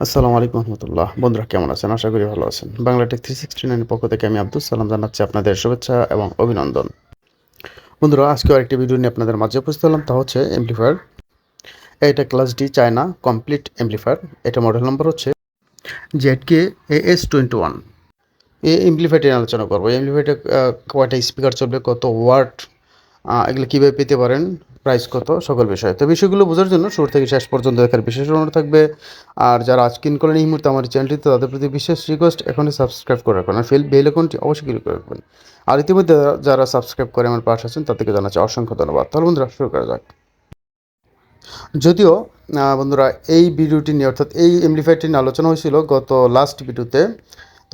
আসসালামু আলাইকুম রহমতুল্লাহ। বন্ধুরা, কেমন আছেন? আশা করি ভালো আছেন। বাংলা টেক থ্রি সিক্সটি নাইনের পক্ষ থেকে আমি আব্দুল সালাম জানাচ্ছি আপনাদের শুভেচ্ছা এবং অভিনন্দন। বন্ধুরা, আজকে আরেকটি ভিডিও নিয়ে আপনাদের মাঝে উপস্থিত হলাম। তা হচ্ছে এমপ্লিফায়ার এটা class D China complete amplifier এটা মডেল নম্বর হচ্ছে Z K S twenty one এই এমপ্লিফায়ারটি আলোচনা করব। এমপ্লিফায়ারটা কয়টা স্পিকার চলবে, কত ওয়াট এগুলো কীভাবে পেতে পারেন? প্রাইস কত সকল বিষয়। তো বিষয়গুলো বোঝার জন্য শুরু থেকে শেষ পর্যন্ত দেখার বিশেষ অনুরোধ থাকবে। আর যারা আজ কিন করেন এই মুহূর্তে আমার চ্যানেলটিতে, তাদের প্রতি বিশেষ রিকোয়েস্ট এখনই সাবস্ক্রাইব করে রাখবেন আর ফেল বেল আইকনটি অবশ্যই ক্লিক করে রাখবেন। আর ইতিমধ্যে যারা সাবস্ক্রাইব করে আমার পাশে আছেন, তাদেরকে জানাচ্ছি অসংখ্য ধন্যবাদ। তাহলে বন্ধুরা, শুরু করা যাক। যদিও বন্ধুরা, এই ভিডিওটি নিয়ে, অর্থাৎ এই এমপ্লিফায়ারটি নিয়ে আলোচনা হয়েছিল গত লাস্ট ভিডিওতে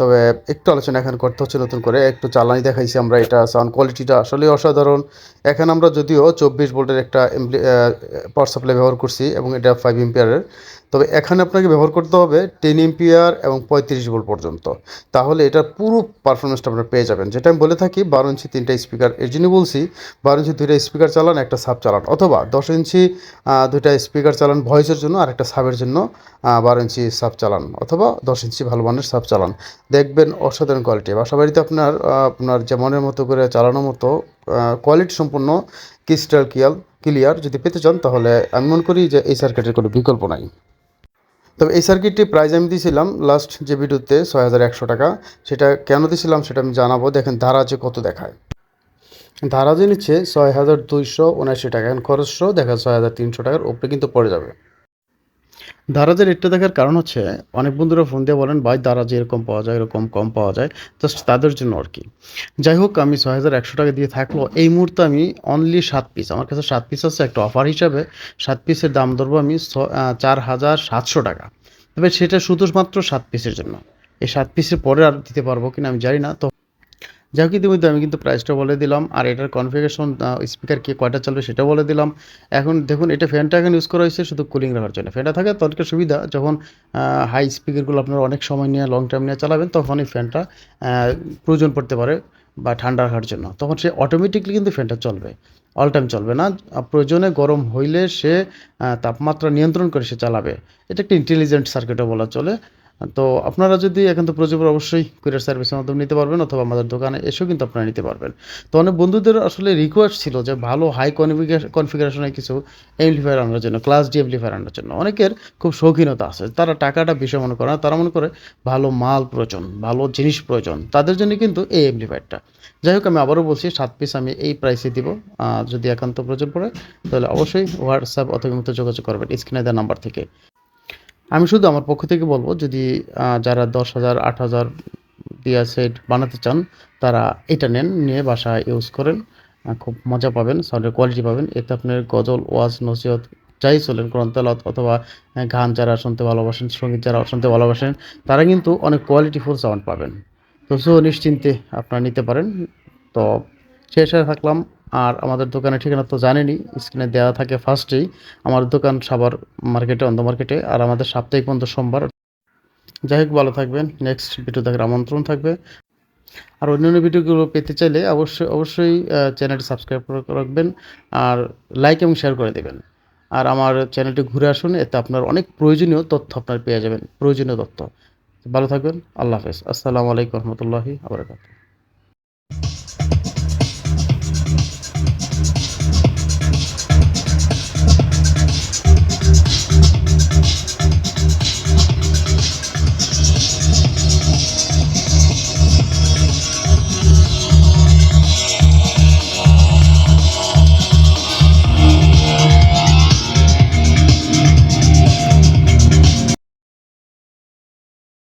তবে একটু আলোচনা এখন করতে হচ্ছে, নতুন করে একটু চালানি দেখাইছি আমরা এটা সাউন্ড কোয়ালিটিটা আসলে অসাধারণ। এখানে আমরা যদিও চব্বিশ ভোল্টের একটা পাওয়ার সাপ্লাই ব্যবহার করছি এবং এটা ফাইভ এম্পিয়ারের তবে এখানে আপনাকে ব্যবহার করতে হবে টেন এম্পিয়ার এবং পঁয়ত্রিশ ভোল্ট পর্যন্ত। তাহলে এটার পুরো পারফরমেন্সটা আপনারা পেয়ে যাবেন। যেটা আমি বলে থাকি, বারো ইঞ্চি তিনটা স্পিকার এর জন্য বলছি বারো ইঞ্চি দুইটা স্পিকার চালান, একটা সাব চালান, অথবা দশ ইঞ্চি দুইটা স্পিকার চালান ভয়েসের জন্য আর একটা সাবের জন্য বারো ইঞ্চি সাব চালান, অথবা দশ ইঞ্চি ভালো মানের সাব চালান। দেখবেন অসাধারণ কোয়ালিটি বাসা বাড়িতে আপনার আপনার যেমনের মতো করে চালানোর মতো কোয়ালিটি সম্পূর্ণ ক্রিস্টাল কিয়াল ক্লিয়ার যদি পেতে চান, তাহলে আমি মনে করি যে এই সার্কিটের কোনো বিকল্প নাই। তবে এই সার্কিটটি প্রাইস আমি দিয়েছিলাম লাস্ট যে ভিডিওতে ছয় হাজার একশো টাকা, সেটা কেন দিয়েছিলাম সেটা আমি জানাব। দেখেন ধারাজে কত দেখায়। ধারাজে নিচ্ছে ছয় হাজার দুইশো উনআশি টাকা। এখন খরচ দেখা ছয় হাজার তিনশো টাকার উপরে কিন্তু পড়ে যাবে। দারাজের রেটটা দেখার কারণ হচ্ছে, অনেক বন্ধুরা ফোন দিয়ে বলেন, ভাই, দারাজে এরকম পাওয়া যায়, এরকম কম পাওয়া যায়। জাস্ট তাদের জন্য আর কি। যাই হোক, আমি ছয় হাজার একশো টাকা দিয়ে থাকল। এই মুহূর্তে আমি অনলি সাত পিস আমার কাছে সাত পিস আছে, একটা অফার হিসাবে সাত পিসের দাম ধরবো আমি চার হাজার সাতশো টাকা। তবে সেটা শুধুমাত্র সাত পিসের জন্য। এই সাত পিসের পরে আর দিতে পারব কিনা আমি জানি না, তো যাই হোক, ইতিমধ্যে আমি কিন্তু প্রাইসটা বলে দিলাম, আর এটার কনফিগারেশন স্পিকার কে কয়টা চলবে সেটা বলে দিলাম। এখন দেখুন, এটা ফ্যানটা এখন ইউজ করা হয়েছে শুধু কুলিং রাখার জন্য। ফ্যানটা থাকে, তো অনেকটা সুবিধা, যখন হাই স্পিকারগুলো আপনারা অনেক সময় নিয়ে লং টাইম নিয়ে চালাবেন তখন এই ফ্যানটা প্রয়োজন পড়তে পারে বা ঠান্ডা রাখার জন্য। তখন সে অটোমেটিকলি কিন্তু ফ্যানটা চলবে অল টাইম চলবে না। প্রয়োজনে গরম হইলে সে তাপমাত্রা নিয়ন্ত্রণ করে সে চালাবে। এটা একটা ইন্টেলিজেন্ট সার্কিটও বলা চলে। তো আপনারা যদি এখন তো পড়ে অবশ্যই কুরিয়ার সার্ভিসের মাধ্যমে নিতে পারবেন অথবা আমাদের দোকানে এসেও কিন্তু আপনারা নিতে পারবেন। তো অনেক বন্ধুদের আসলে রিকোয়েস্ট ছিল যে ভালো হাই কনফিগারেশনের কিছু এমপ্লিফায়ার আনার জন্য ক্লাস ডি এমপ্লিফায়ার আনার জন্য। অনেকের খুব শৌখিনতা আছে, তারা টাকাটা বিষয় মনে করে না, তারা মনে করে ভালো মাল প্রয়োজন, ভালো জিনিস প্রয়োজন, তাদের জন্য কিন্তু এই এমপ্লিফায়ারটা যাই হোক, আমি আবারও বলছি, সাত পিস আমি এই প্রাইসে দিব। যদি একান্ত প্রয়োজন পড়ে, তাহলে অবশ্যই হোয়াটসঅ্যাপ অথবা মতো যোগাযোগ করবেন স্ক্রিনে দেওয়া নাম্বার থেকে। আমি শুধু আমার পক্ষ থেকে বলব, যদি যারা দশ হাজার, আট হাজার দিয়া সেট বানাতে চান, তারা এটা নেন, নিয়ে বাসায় ইউজ করেন খুব মজা পাবেন, সাউন্ডের কোয়ালিটি পাবেন। এতে আপনার গজল, ওয়াজ, নসিহত যাই চলেন তেলাওয়াত অথবা গান যারা শুনতে ভালোবাসেন, সংগীত যারা শুনতে ভালোবাসেন, তারা কিন্তু অনেক কোয়ালিটিফুল সাউন্ড পাবেন। তো সো নিশ্চিন্তে আপনারা নিতে পারেন। তো, শেষে থাকলাম। আর আমাদের দোকানের ঠিকানা তো জানেনই, স্ক্রিনে দেওয়া থাকে ফার্স্টেই আমার দোকান সাবার মার্কেটে অন্ধ মার্কেটে আর আমাদের সাপ্তাহিক বন্ধ সোমবার। যাই হোক, ভালো থাকবেন। নেক্সট ভিডিও দেখার আমন্ত্রণ থাকবে। আর অন্যান্য ভিডিওগুলো পেতে চাইলে অবশ্যই অবশ্যই চ্যানেলটি সাবস্ক্রাইব করে রাখবেন আর লাইক এবং শেয়ার করে দেবেন। আর আমার চ্যানেলটি ঘুরে আসুন, এতে আপনার অনেক প্রয়োজনীয় তথ্য আপনার পেয়ে যাবেন। প্রয়োজনীয় তথ্য। ভালো থাকবেন। আল্লাহ হাফেজ। আসসালামু আলাইকুম রহমতুল্লাহি আবরকাত